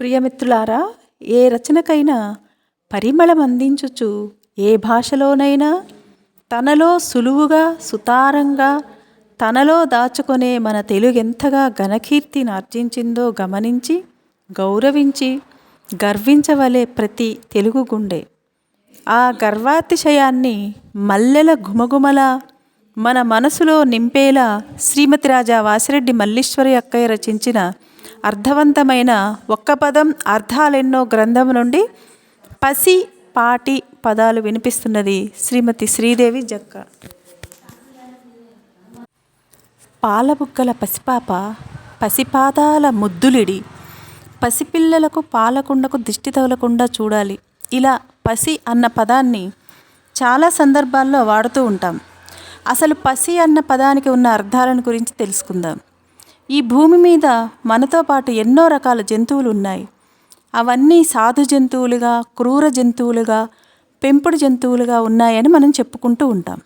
ప్రియమిత్రులారా ఏ రచనకైనా పరిమళం అందించుచు ఏ భాషలోనైనా తనలో సులువుగా సుతారంగా తనలో దాచుకొనే మన తెలుగెంతగా ఘనకీర్తిని ఆర్జించిందో గమనించి గౌరవించి గర్వించవలే ప్రతి తెలుగు గుండె. ఆ గర్వాతిశయాన్ని మల్లెల ఘుమఘుమల మన మనసులో నింపేలా శ్రీమతి రాజా వాసిరెడ్డి మల్లీశ్వరి అక్కయ్య రచించిన అర్థవంతమైన ఒక్క పదం అర్థాలెన్నో గ్రంథం నుండి పసి పాటి పదాలు వినిపిస్తున్నది శ్రీమతి శ్రీదేవి జక్క. పాలబుగ్గల పసిపాప పసిపాదాల ముద్దులిడి పసిపిల్లలకు పాలకుండకు దిష్టి తగలకుండా చూడాలి. ఇలా పసి అన్న పదాన్ని చాలా సందర్భాల్లో వాడుతూ ఉంటాం. అసలు పసి అన్న పదానికి ఉన్న అర్థాలను గురించి తెలుసుకుందాం. ఈ భూమి మీద మనతో పాటు ఎన్నో రకాల జంతువులు ఉన్నాయి. అవన్నీ సాధు జంతువులుగా క్రూర జంతువులుగా పెంపుడు జంతువులుగా ఉన్నాయని మనం చెప్పుకుంటూ ఉంటాం.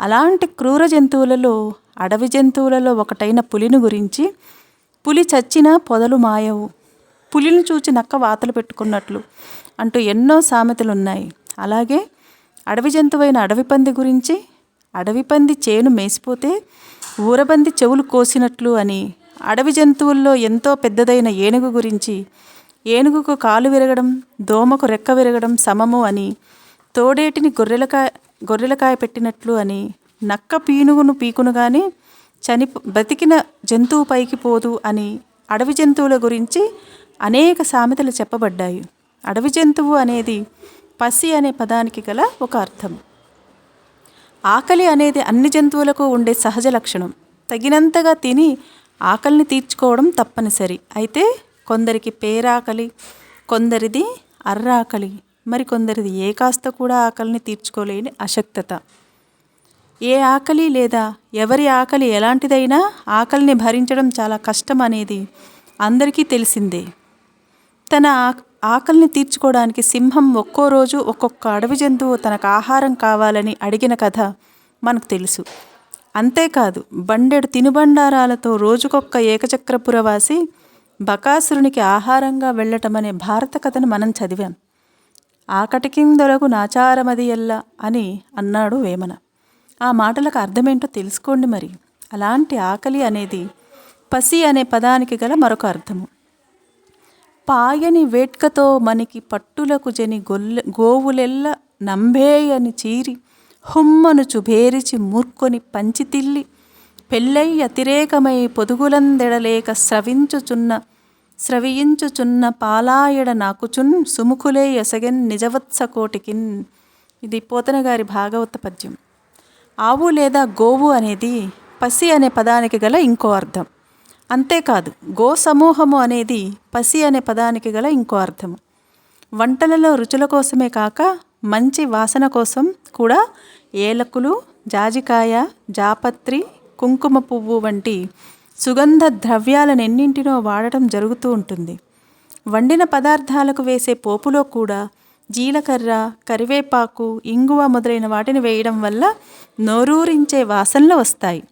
అలాంటి క్రూర జంతువులలో అడవి జంతువులలో ఒకటైన పులిని గురించి పులి చచ్చినా పొదలు మాయవు. పులిని చూచి నక్క వాతలు పెట్టుకున్నట్లు అంటూ ఎన్నో సామెతలు ఉన్నాయి అలాగే అడవి జంతువైన అడవి పంది గురించి అడవి పంది చేను మేసిపోతే ఊరబంది చెవులు కోసినట్లు అని అడవి జంతువుల్లో ఎంతో పెద్దదైన ఏనుగు గురించి ఏనుగుకు కాలు విరగడం దోమకు రెక్క విరగడం సమము అని తోడేటిని గొర్రెలకాయ గొర్రెలకాయ పెట్టినట్లు అని నక్క పీనుగును పీకును కానీ చని బతికిన జంతువు పైకి పోదు అని అడవి జంతువుల గురించి అనేక సామెతలు చెప్పబడ్డాయి. అడవి జంతువు అనేది పసి అనే పదానికి గల ఒక అర్థం. ఆకలి అనేది అన్ని జంతువులకు ఉండే సహజ లక్షణం. తగినంతగా తిని ఆకలిని తీర్చుకోవడం తప్పనిసరి. అయితే కొందరికి పేరాకలి కొందరిది అర్రాకలి మరి కొందరిది ఏ కాస్త కూడా ఆకలిని తీర్చుకోలేని అశక్తత. ఏ ఆకలి లేదా ఎవరి ఆకలి ఎలాంటిదైనా ఆకలిని భరించడం చాలా కష్టం అనేది అందరికీ తెలిసిందే. తన ఆకలిని తీర్చుకోవడానికి సింహం ఒక్కో రోజు ఒక్కొక్క అడవి జంతువు తనకు ఆహారం కావాలని అడిగిన కథ మనకు తెలుసు. అంతేకాదు బండెడు తినుబండారాలతో రోజుకొక్క ఏకచక్రపురవాసి బకాసురునికి ఆహారంగా వెళ్ళటమనే భారత కథను మనం చదివాం. ఆకటికిందొరకు నాచారమది ఎల్ల అని అన్నాడు వేమన. ఆ మాటలకు అర్థమేంటో తెలుసుకోండి మరి. అలాంటి ఆకలి అనేది పసి అనే పదానికి గల మరొక అర్థము. పాయని వేట్కతో మనకి పట్టులకు జని గొల్లె గోవులెల్ల నంబేయని చీరి హుమ్మను చుభేరిచి మూర్కొని పంచితిల్లి పెళ్ళై అతిరేకమై పొదుగులందెడలేక స్రవించుచున్న స్రవించుచున్న పాలాయడ నాకుచున్ సుముఖులే ఎసగెన్ నిజవత్స కోటికిన్ ఇది పోతన గారి భాగవత పద్యం. ఆవు లేదా గోవు అనేది పసి అనే పదానికి గల ఇంకో అర్థం. అంతేకాదు గో సమూహము అనేది పసి అనే పదానికి గల ఇంకో అర్థము. వంటలలో రుచుల కోసమే కాక మంచి వాసన కోసం కూడా ఏలకులు జాజికాయ జాపత్రి కుంకుమ పువ్వు వంటి సుగంధ ద్రవ్యాలను ఎన్నింటినో వాడటం జరుగుతూ ఉంటుంది. వండిన పదార్థాలకు వేసే పోపులో కూడా జీలకర్ర కరివేపాకు ఇంగువ మొదలైన వాటిని వేయడం వల్ల నోరూరించే వాసనలు వస్తాయి.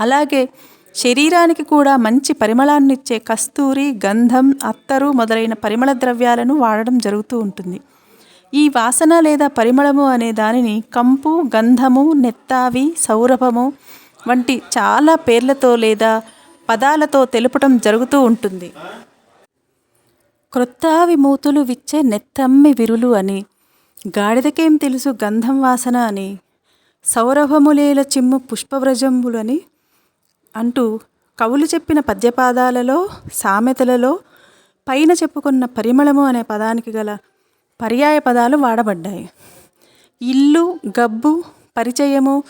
అలాగే శరీరానికి కూడా మంచి పరిమళాన్నిచ్చే కస్తూరి గంధం అత్తరు మొదలైన పరిమళ ద్రవ్యాలను వాడడం జరుగుతూ ఉంటుంది. ఈ వాసన లేదా పరిమళము అనే దానిని కంపు గంధము నెత్తావి సౌరభము వంటి చాలా పేర్లతో లేదా పదాలతో తెలుపటం జరుగుతూ ఉంటుంది. క్రొత్తావి మూతులు విచ్చే నెత్తమ్మి విరులు అని గాడిదకేం తెలుసు గంధం వాసన అని సౌరభములేల చిమ్ము పుష్పవ్రజంబులని అంటూ కవులు చెప్పిన పద్యపాదాలలో సామెతలలో పైన చెప్పుకున్న పరిమళము అనే పదానికి గల పర్యాయ పదాలు వాడబడ్డాయి. ఇల్లు గబ్బు పరిచయము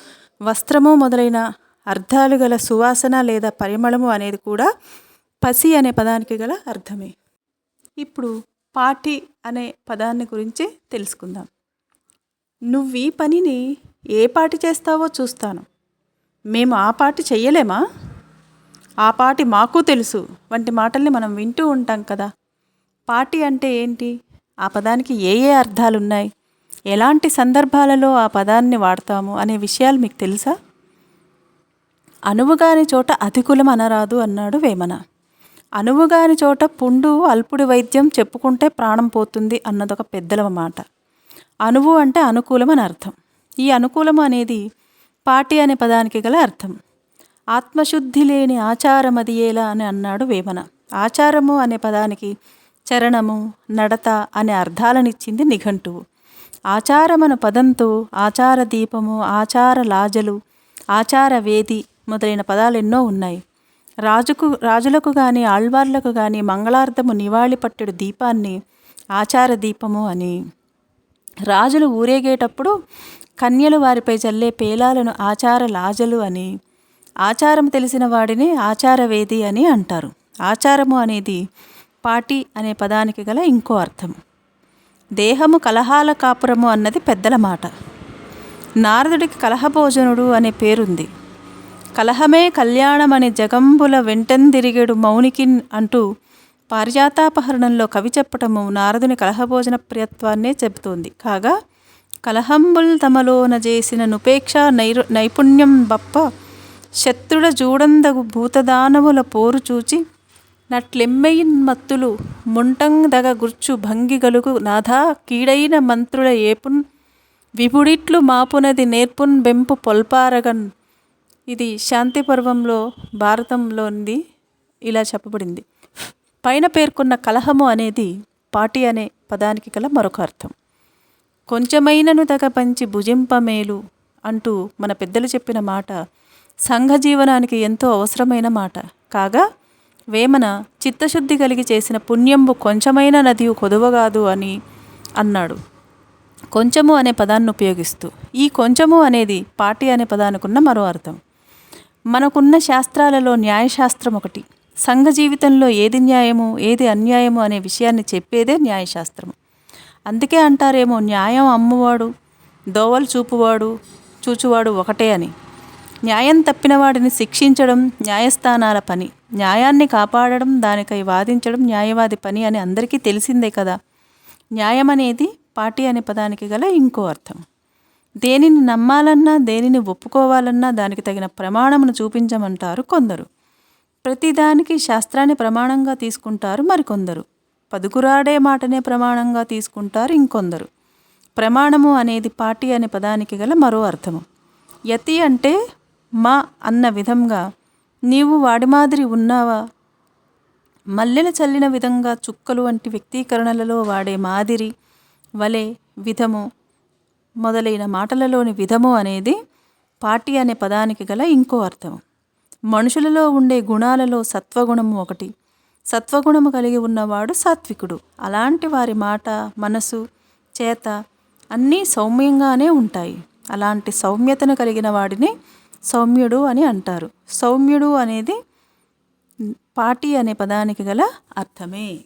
వస్త్రము మొదలైన అర్థాలు గల సువాసన లేదా పరిమళము అనేది కూడా పసి అనే పదానికి గల అర్థమే. ఇప్పుడు పాటి అనే పదాన్ని గురించి తెలుసుకుందాం. నువ్వు ఈ పనిని ఏ పాటి చేస్తావో చూస్తాను. మేము ఆ పాటి చెయ్యలేమా? ఆ పాటి మాకు తెలుసు. వంటి మాటల్ని మనం వింటూ ఉంటాం కదా. పాటి అంటే ఏంటి? ఆ పదానికి ఏ ఏ అర్థాలు ఉన్నాయి ఎలాంటి సందర్భాలలో ఆ పదాన్ని వాడతాము అనే విషయాలు మీకు తెలుసా? అనువుగాని చోట అతికులం అనరాదు అన్నాడు వేమన. అనువుగాని చోట పుండు అల్పుడి వైద్యం చెప్పుకుంటే ప్రాణం పోతుంది అన్నదొక పెద్దల మాట. అనువు అంటే అనుకూలం అని అర్థం. ఈ అనుకూలం అనేది పాటి అనే పదానికి గల అర్థం. ఆత్మశుద్ధి లేని ఆచారమదియేలా అని అన్నాడు వేమన. ఆచారము అనే పదానికి చరణము నడత అనే అర్థాలనిచ్చింది నిఘంటువు. ఆచారమన పదంతో ఆచార దీపము ఆచార లాజలు ఆచార వేది మొదలైన పదాలు ఎన్నో ఉన్నాయి. రాజుకు రాజులకు కానీ ఆళ్వార్లకు కానీ మంగళార్థము నివాళి పట్టెడు దీపాన్ని ఆచార దీపము అని. రాజులు ఊరేగేటప్పుడు కన్యలు వారిపై చల్లే పేలాలను ఆచార లాజలు అని ఆచారం తెలిసిన వాడిని ఆచారవేది అని అంటారు. ఆచారము అనేది పాటి అనే పదానికి గల ఇంకో అర్థం దేహము కలహాల కాపురము అన్నది పెద్దల మాట. నారదుడికి కలహభోజనుడు అనే పేరుంది. కలహమే కళ్యాణమని జగంబుల వెంటందిరిగేడు మౌనికిన్ అంటూ పారిజాతాపహరణంలో కవి చెప్పటము నారదుని కలహభోజన ప్రియత్వాన్నే చెబుతోంది. కాగా కలహంబుల్ తమలోన చేసిన నుపేక్ష నైరు నైపుణ్యం బప్ప శత్రుడ జూడందగు భూతదానవుల పోరు చూచి నట్లెమ్మెయిన్ మత్తులు ముంటందగ గుర్చు భంగి గలుగు నాథా కీడైన మంత్రుల ఏపున్ విపుడిట్లు మాపునది నేర్పున్ బెంపు పొల్పారగన్. ఇది శాంతి పర్వంలో భారతంలోనిది ఇలా చెప్పబడింది. పైన పేర్కొన్న కలహము అనేది పాటి అనే పదానికి గల మరొక అర్థం. కొంచెమైనను తగ పంచి భుజింపమేలు అంటూ మన పెద్దలు చెప్పిన మాట సంఘ జీవనానికి ఎంతో అవసరమైన మాట. కాగా వేమన చిత్తశుద్ధి కలిగి చేసిన పుణ్యంబు కొంచెమైన నది కొదువగాదు అని అన్నాడు. కొంచెము అనే పదాన్ని ఉపయోగిస్తూ. ఈ కొంచెము అనేది పాటి అనే పదానికున్న మరో అర్థం. మనకున్న శాస్త్రాలలో న్యాయశాస్త్రం ఒకటి. సంఘ జీవితంలో ఏది న్యాయము ఏది అన్యాయము అనే విషయాన్ని చెప్పేదే న్యాయశాస్త్రము. అందుకే అంటారేమో న్యాయం అమ్మువాడు దోవలు చూపువాడు చూచువాడు ఒకటే అని. న్యాయం తప్పిన వాడిని శిక్షించడం న్యాయస్థానాల పని. న్యాయాన్ని కాపాడడం దానికై వాదించడం న్యాయవాది పని అని అందరికీ తెలిసిందే కదా. న్యాయం అనేది పార్టీ అనే పదానికి గల ఇంకో అర్థం. దేనిని నమ్మాలన్నా దేనిని ఒప్పుకోవాలన్నా దానికి తగిన ప్రమాణమును చూపించమంటారు కొందరు. ప్రతిదానికి శాస్త్రాన్ని ప్రమాణంగా తీసుకుంటారు మరికొందరు. పదుకురాడే మాటనే ప్రమాణంగా తీసుకుంటారు ఇంకొందరు. ప్రమాణము అనేది పాటి అనే పదానికి గల మరో అర్థము. యతి అంటే మా అన్న విధంగా నీవు వాడి మాదిరి ఉన్నావా? మల్లెల చల్లిన విధంగా చుక్కలు వంటి వ్యక్తీకరణలలో వాడే మాదిరి వలె విధము మొదలైన మాటలలోని విధము అనేది పాటి అనే పదానికి గల ఇంకో అర్థం మనుషులలో ఉండే గుణాలలో సత్వగుణము ఒకటి. సత్వగుణము కలిగి ఉన్నవాడు సాత్వికుడు. అలాంటి వారి మాట మనసు చేత అన్నీ సౌమ్యంగానే ఉంటాయి. అలాంటి సౌమ్యతను కలిగిన వాడిని సౌమ్యుడు అని అంటారు. సౌమ్యుడు అనేది పాటి అనే పదానికి గల అర్థమే.